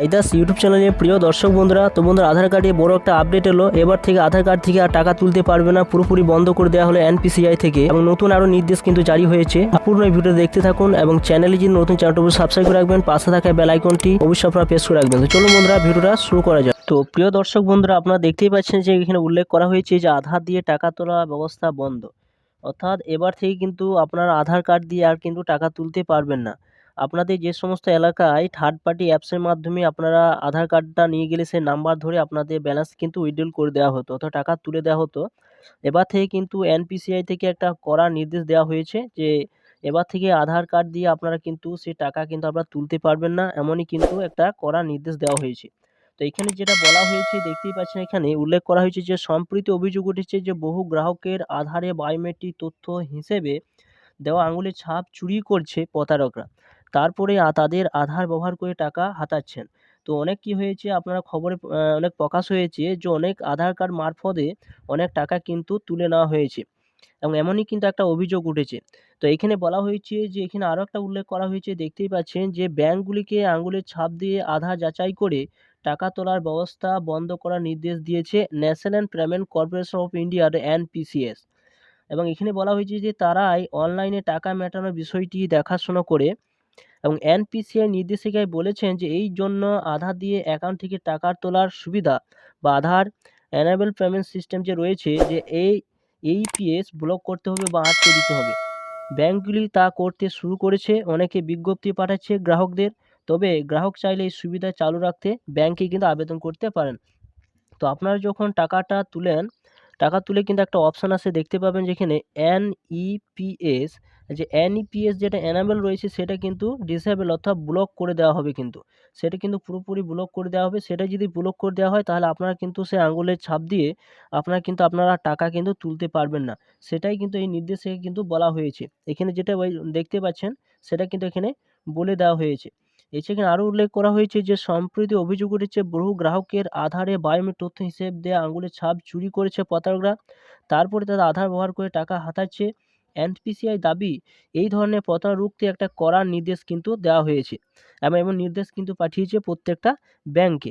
আইদাস YouTube চ্যানেলে প্রিয় দর্শক বন্ধুরা, তো বন্ধুরা, আধার কার্ডে বড় একটা আপডেট এলো। এবার থেকে আধার কার্ড থেকে আর টাকা তুলতে পারবে না, পুরোপুরি বন্ধ করে দেওয়া হলো এনপিসিআই থেকে। এবং নতুন আরও নির্দেশ কিন্তু জারি হয়েছে। পূর্ণ ভিডিও দেখতে থাকুন এবং চ্যানেলে যদি নতুন চ্যানেলটা সাবস্ক্রাইব করে রাখবেন, পাশে থাকা বেল আইকনটি অবশ্যই আপনারা প্রেস করে রাখবেন। তো চলুন বন্ধুরা, ভিডিওটা শুরু করা যাক। তো প্রিয় দর্শক বন্ধুরা, আপনারা দেখতেই পাচ্ছেন যে এখানে উল্লেখ করা হয়েছে যে আধার দিয়ে টাকা তোলা ব্যবস্থা বন্ধ। অর্থাৎ এবার থেকে কিন্তু আপনারা আধার কার্ড দিয়ে আর কিন্তু টাকা তুলতে পারবেন না। আপনাদের যে সমস্ত এলাকায় থার্ড পার্টি অ্যাপসের মাধ্যমে আপনারা আধার কার্ডটা নিয়ে গেলে সেই নাম্বার ধরে আপনাদের ব্যালেন্স কিন্তু উইথড্রল করে দেওয়া হতো, অর্থাৎ টাকা তুলে দেওয়া হতো। এবার থেকে কিন্তু এনপিসিআই থেকে একটা কড়া নির্দেশ দেওয়া হয়েছে যে, এবার থেকে আধার কার্ড দিয়ে আপনারা কিন্তু সেই টাকা কিন্তু আপনারা তুলতে পারবেন না, এমনই কিন্তু একটা কড়া নির্দেশ দেওয়া হয়েছে। তো এখানে যেটা বলা হয়েছে, দেখতেই পাচ্ছেন এখানে উল্লেখ করা হয়েছে যে, সম্প্রতি অভিযোগ উঠেছে যে, বহু গ্রাহকের আধারে বায়োমেট্রিক তথ্য হিসেবে দেওয়া আঙুলের ছাপ চুরি করছে প্রতারকরা। তারপরে তাদের আধার ব্যবহার করে টাকা হাতাচ্ছেন। তো অনেক কি হয়েছে, আপনারা খবরে অনেক প্রকাশ হয়েছে যে, অনেক আধার কার্ড মারফতে অনেক টাকা কিন্তু তুলে নেওয়া হয়েছে এবং এমনই কিন্তু একটা অভিযোগ উঠেছে। তো এখানে বলা হয়েছে যে, এখানে আরও একটা উল্লেখ করা হয়েছে, দেখতেই পাচ্ছেন যে, ব্যাংকগুলিকে আঙুলের ছাপ দিয়ে আধার যাচাই করে টাকা তোলার ব্যবস্থা বন্ধ করার নির্দেশ দিয়েছে ন্যাশনাল পেমেন্ট কর্পোরেশন অফ ইন্ডিয়ার এনপিসিএস এবং এখানে বলা হয়েছে যে, তারাই অনলাইনে টাকা মেটানোর বিষয়টি দেখাশোনা করে এবং এনপিসিআই নির্দেশিকায় বলেছেন যে এই জন্য আধার দিয়ে অ্যাকাউন্ট থেকে টাকা তোলার সুবিধা বা আধার অ্যানাবেল পেমেন্ট সিস্টেম যে রয়েছে যে এই এইপিএস ব্লক করতে হবে বা আটকে দিতে হবে। ব্যাংকগুলি তা করতে শুরু করেছে, অনেকে বিজ্ঞপ্তি পাঠাচ্ছে গ্রাহকদের, তবে গ্রাহক চাইলে এই সুবিধা চালু রাখতে ব্যাংকে কিন্তু আবেদন করতে পারেন। তো আপনারা যখন টাকাটা তুলেন টাকা তুলে কিন্তু একটা অপশান আছে, দেখতে পাবেন যেখানে এনইপিএস যে এনইপিএস যেটা অ্যানাবেল রয়েছে সেটা কিন্তু ডিসেবল অর্থাৎ ব্লক করে দেওয়া হবে কিন্তু। সেটা কিন্তু পুরোপুরি ব্লক করে দেওয়া হবে। সেটা যদি ব্লক করে দেওয়া হয় তাহলে আপনারা কিন্তু সে আঙুলের ছাপ দিয়ে আপনারা কিন্তু আপনারা টাকা কিন্তু তুলতে পারবেন না। সেটাই কিন্তু এই নির্দেশে কিন্তু বলা হয়েছে। এখানে যেটা দেখতে পাচ্ছেন, সেটা কিন্তু এখানে বলে দেওয়া হয়েছে। এছাড়া আরও উল্লেখ করা হয়েছে যে, সম্প্রতি অভিযোগ উঠেছে, বহু গ্রাহকের আধারে বায়োমেট্রিক তথ্য হিসেব দেওয়া আঙুলের ছাপ চুরি করেছে প্রতারকরা। তারপরে তারা আধার ব্যবহার করে টাকা হাতাচ্ছে। এনপিসিআই দাবি, এই ধরনের প্রতারণা রুখতে একটা কড়া নির্দেশ কিন্তু দেওয়া হয়েছে। এবং এমন নির্দেশ কিন্তু পাঠিয়েছে প্রত্যেকটা ব্যাংকে।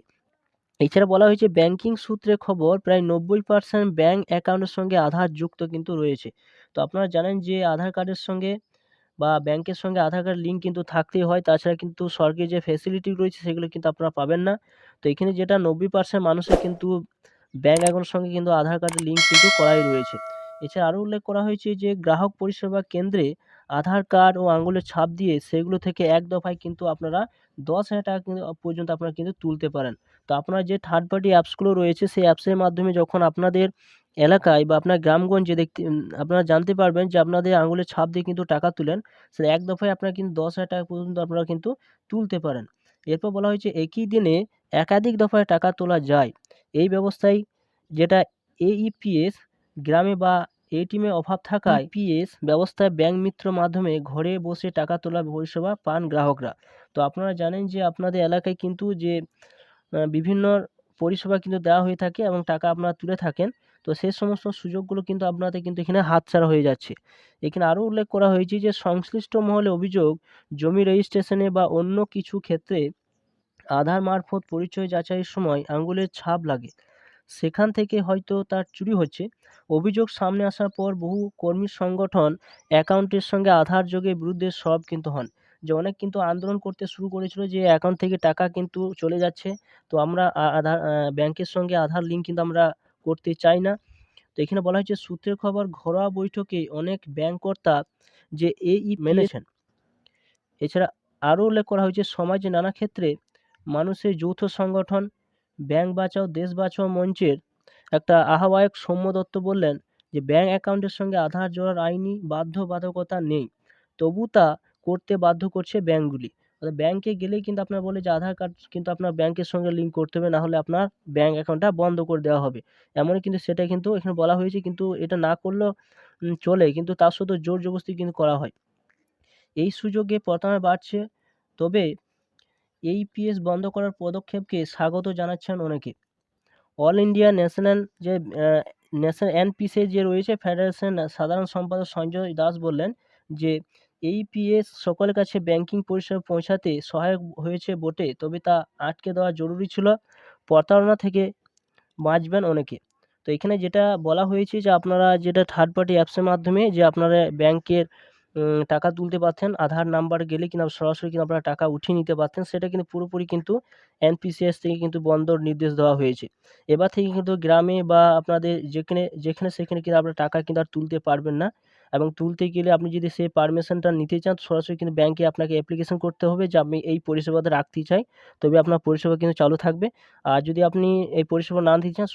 এছাড়া বলা হয়েছে, ব্যাংকিং সূত্রে খবর, প্রায় নব্বই পার্সেন্ট ব্যাঙ্ক অ্যাকাউন্টের সঙ্গে আধার যুক্ত কিন্তু রয়েছে। তো আপনারা জানেন যে, আধার কার্ডের সঙ্গে বা ব্যাংকের সঙ্গে আধার কার্ড লিঙ্ক কিন্তু থাকতেই হয়। তাছাড়া কিন্তু সরকারি যে ফেসিলিটি রয়েছে সেগুলো কিন্তু আপনারা পাবেন না। তো এখানে যেটা নব্বই পার্সেন্ট মানুষের কিন্তু ব্যাংক অ্যাকাউন্টের সঙ্গে কিন্তু আধার কার্ডের লিঙ্ক কিন্তু করাই রয়েছে। এছাড়া আরও উল্লেখ করা হয়েছে যে গ্রাহক পরিষেবা কেন্দ্রে আধার কার্ড ও আঙুলের ছাপ দিয়ে সেগুলো থেকে এক দফায় কিন্তু আপনারা দশ হাজার টাকা কিন্তু পর্যন্ত আপনারা কিন্তু তুলতে পারেন। তো আপনার যে থার্ড পার্টি অ্যাপসগুলো রয়েছে, সেই অ্যাপসের মাধ্যমে যখন আপনাদের এলাকায় বা আপনার গ্রামগঞ্জে দেখতে আপনারা জানতে পারবেন যে আপনাদের আঙুলের ছাপ দিয়ে কিন্তু টাকা তুলেন। সেটা এক দফায় আপনারা কিন্তু দশ হাজার টাকা পর্যন্ত আপনারা কিন্তু তুলতে পারেন। এরপর বলা হয়েছে, একই দিনে একাধিক দফায় টাকা তোলা যায়। এই ব্যবস্থায় যেটা এইপিএস গ্রামে বা এটিএমে অভাব থাকায় পিএস ব্যবস্থায় ব্যাংক মিত্র মাধ্যমে ঘরে বসে টাকা তোলার পরিষেবা পান গ্রাহকরা। তো আপনারা জানেন যে আপনাদের এলাকায় কিন্তু যে বিভিন্ন পরিষেবা কিন্তু দেওয়া হয়ে থাকে এবং টাকা আপনারা তুলে থাকেন। তো সেই সমস্ত সুযোগগুলো কিন্তু আপনাদের কিন্তু এখানে হাতছাড়া হয়ে যাচ্ছে। এখানে আরও উল্লেখ করা হয়েছে যে, সংশ্লিষ্ট মহলে অভিযোগ, জমি রেজিস্ট্রেশনে বা অন্য কিছু ক্ষেত্রে আধার মারফত পরিচয় যাচাইয়ের সময় আঙুলের ছাপ লাগে। সেখান থেকে হয়তো তার চুরি হচ্ছে। অভিযোগ সামনে আসার পর বহু কর্মী সংগঠন অ্যাকাউন্টের সঙ্গে আধার যোগে বিরুদ্ধে সব কিন্তু হন। যে অনেক কিন্তু আন্দোলন করতে শুরু করেছিল যে, অ্যাকাউন্ট থেকে টাকা কিন্তু চলে যাচ্ছে। তো আমরা আধার ব্যাংকের সঙ্গে আধার লিঙ্ক কিন্তু আমরা করতে চায় না। তো এখানে বলা হয়েছে সূত্রের খবর ঘরোয়া বৈঠকে অনেক ব্যাংক কর্তা যে এই মেনেছেন। এছাড়া আরও উল্লেখ করা হয়েছে সমাজে নানা ক্ষেত্রে মানুষের যৌথ সংগঠন ব্যাংক বাঁচাও দেশ বাঁচাও মঞ্চের একটা আহ্বায়ক সৌম্য দত্ত বললেন যে ব্যাংক অ্যাকাউন্টের সঙ্গে আধার জোড়ার আইনি বাধ্যবাধকতা নেই। তবু তা করতে বাধ্য করছে ব্যাংকগুলি। অর্থাৎ ব্যাংকে গেলেই কিন্তু আপনার বলে যে আধার কার্ড কিন্তু আপনার ব্যাংকের সঙ্গে লিঙ্ক করতে হবে না হলে আপনার ব্যাংক অ্যাকাউন্টটা বন্ধ করে দেওয়া হবে। এমনই কিন্তু সেটা কিন্তু এখানে বলা হয়েছে, কিন্তু এটা না করলেও চলে, কিন্তু তার সত্ত্বেও জোর জবরদস্তি কিন্তু করা হয়। এই সুযোগে প্রতারণা বাড়ছে, তবে এই পিএস বন্ধ করার পদক্ষেপকে স্বাগত জানাচ্ছেন অনেকে। অল ইন্ডিয়া ন্যাশনাল যে ন্যাশনাল এনপিসি যে রয়েছে ফেডারেশন সাধারণ সম্পাদক সঞ্জয় দাস বললেন যে এইপিএস সকলের কাছে ব্যাংকিং পরিষেবা পৌঁছাতে সহায়ক হয়েছে বটে, তবে তা আটকে দেওয়া জরুরি ছিল। প্রতারণা থেকে বাঁচবেন অনেকে। তো এখানে যেটা বলা হয়েছে যে আপনারা যেটা থার্ড পার্টি অ্যাপসের মাধ্যমে যে আপনারা ব্যাংকের টাকা তুলতে পারতেন, আধার নাম্বার গেলে কিনা সরাসরি কিন্তু আপনারা টাকা উঠিয়ে নিতে পারতেন, সেটা কিন্তু পুরোপুরি কিন্তু এনপিসিএস থেকে কিন্তু বন্ধর নির্দেশ দেওয়া হয়েছে। এবার থেকে কিন্তু গ্রামে বা আপনাদের যেখানে যেখানে সেখানে কিন্তু আপনারা টাকা কিন্তু আর তুলতে পারবেন না। এবং তুলতে গেলে আপনি যদি সেই পারমিশনটা নিতে চান সরাসরি কিন্তু ব্যাংকে আপনাকে অ্যাপ্লিকেশন করতে হবে যে আমি এই পরিষেবাটা রাখতে চাই। তবে আপনার পরিষেবা কিন্তু চালু থাকবে। আর যদি আপনি এই পরিষেবা না দিতে চান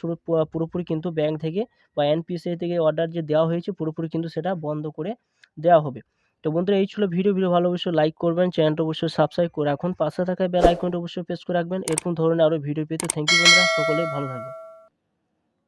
পুরোপুরি কিন্তু ব্যাংক থেকে বা এনপিসিআই থেকে অর্ডার যে দেওয়া হয়েছে, পুরোপুরি কিন্তু সেটা বন্ধ করে দেওয়া হবে। তো বন্ধুরা, এই ছিল ভিডিও ভিডিও ভালো অবশ্যই লাইক করবেন চ্যানেলটা অবশ্যই সাবস্ক্রাইব করে রাখুন। পাশে থাকা বেল আইকনটা অবশ্যই প্রেস করে রাখবেন। এরকম ধরনের আরও ভিডিও পেতে থ্যাংক ইউ বন্ধুরা। সকলে ভালো থাকবেন।